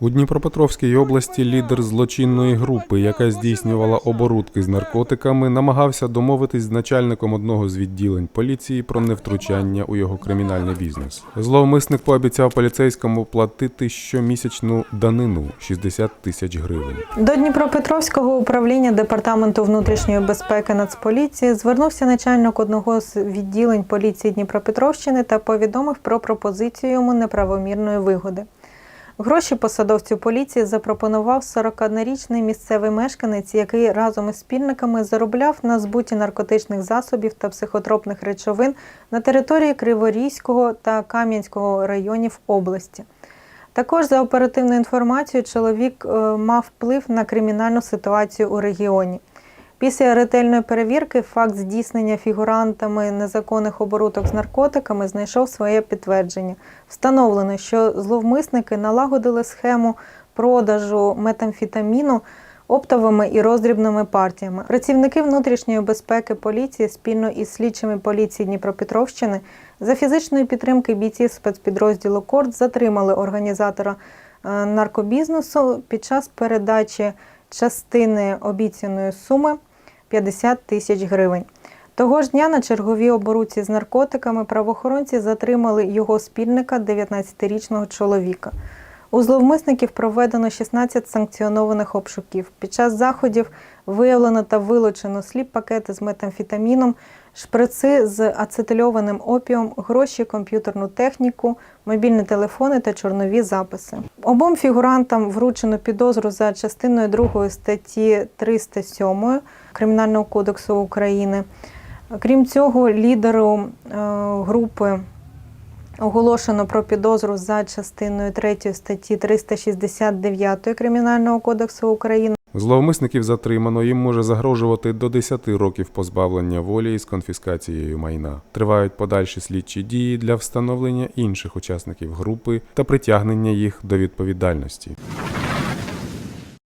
У Дніпропетровській області лідер злочинної групи, яка здійснювала оборудки з наркотиками, намагався домовитись з начальником одного з відділень поліції про невтручання у його кримінальний бізнес. Зловмисник пообіцяв поліцейському платити щомісячну данину 60 тисяч гривень. До Дніпропетровського управління департаменту внутрішньої безпеки Нацполіції звернувся начальник одного з відділень поліції Дніпропетровщини та повідомив про пропозицію йому неправомірної вигоди. Гроші посадовцю поліції запропонував 41-річний місцевий мешканець, який разом із спільниками заробляв на збуті наркотичних засобів та психотропних речовин на території Криворізького та Кам'янського районів області. Також за оперативною інформацією, чоловік е, мав вплив на кримінальну ситуацію у регіоні. Після ретельної перевірки факт здійснення фігурантами незаконних оборудок з наркотиками знайшов своє підтвердження. Встановлено, що зловмисники налагодили схему продажу метамфетаміну оптовими і роздрібними партіями. Працівники внутрішньої безпеки поліції спільно із слідчими поліції Дніпропетровщини за фізичної підтримки бійців спецпідрозділу Корд затримали організатора е, наркобізнесу під час передачі частини обіцяної суми 50 тисяч гривень. Того ж дня на черговій оборуці з наркотиками правоохоронці затримали його спільника 19-річного чоловіка. У зловмисників проведено 16 санкціонованих обшуків. Під час заходів виявлено та вилучено сліп пакети з метамфетаміном, шприци з ацетильованим опіум, гроші, комп'ютерну техніку, мобільні телефони та чорнові записи. Обом фігурантам вручено підозру за частиною 2 статті 307 Кримінального кодексу України. Крім цього, лідеру е, групи оголошено про підозру за частиною 3 статті 369 Кримінального кодексу України. Зловмисників затримано, їм може загрожувати до 10 років позбавлення волі із конфіскацією майна. Тривають подальші слідчі дії для встановлення інших учасників групи та притягнення їх до відповідальності.